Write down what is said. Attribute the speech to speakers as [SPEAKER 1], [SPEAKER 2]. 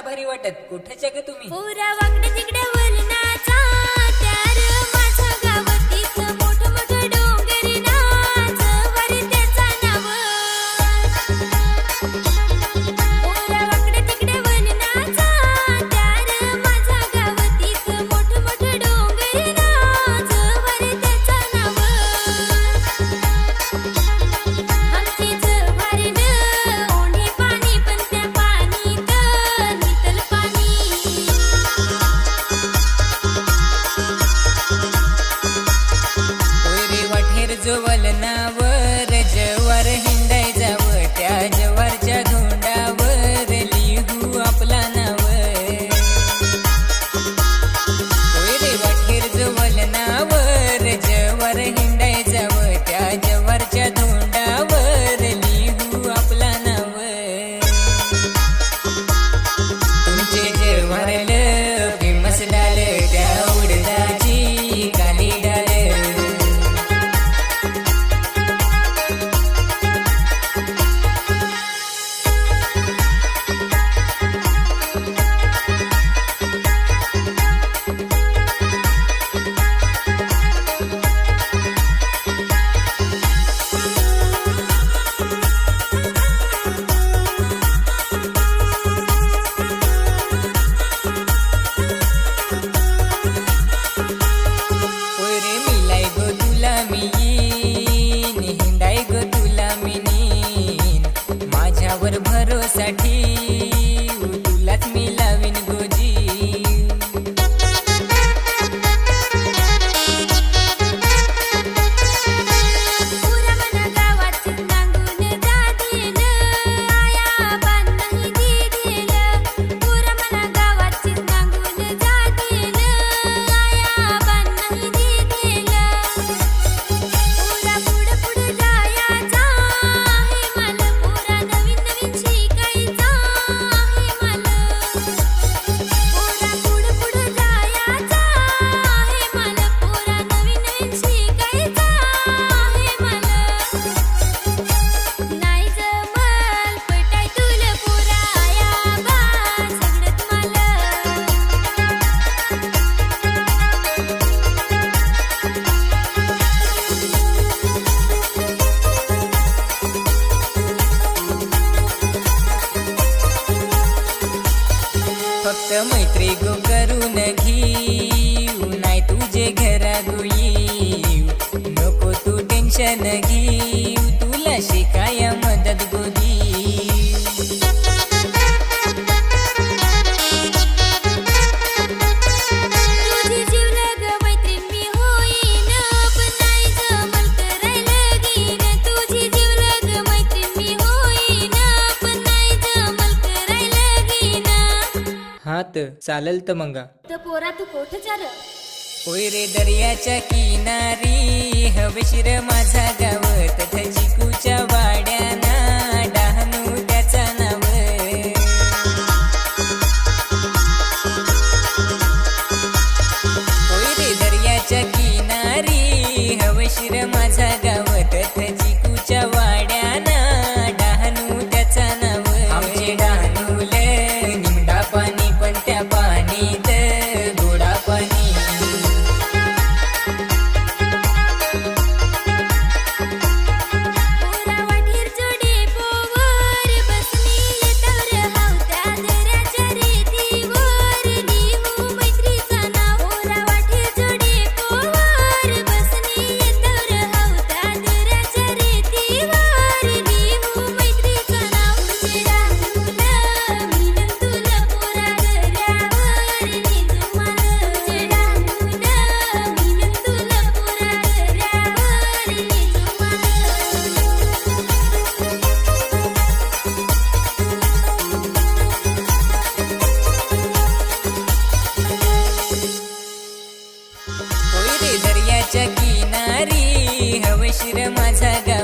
[SPEAKER 1] भारी वाटत. कुठे ग तुम्ही?
[SPEAKER 2] पुरा वाकडे तिकडे
[SPEAKER 1] मी येईन ग तुला मी माझ्यावर
[SPEAKER 2] भरोसाठी नाही
[SPEAKER 1] तुझे घरा नको तू टेन्शन घे निवांत चालेल तर मंगा.
[SPEAKER 2] पोरा तू कोठ चाल?
[SPEAKER 1] होय रे दर्याच्या किनारी हवेशीर माझा गावत तथा चिकूच्या वाट किनारी हवशीर माझा गा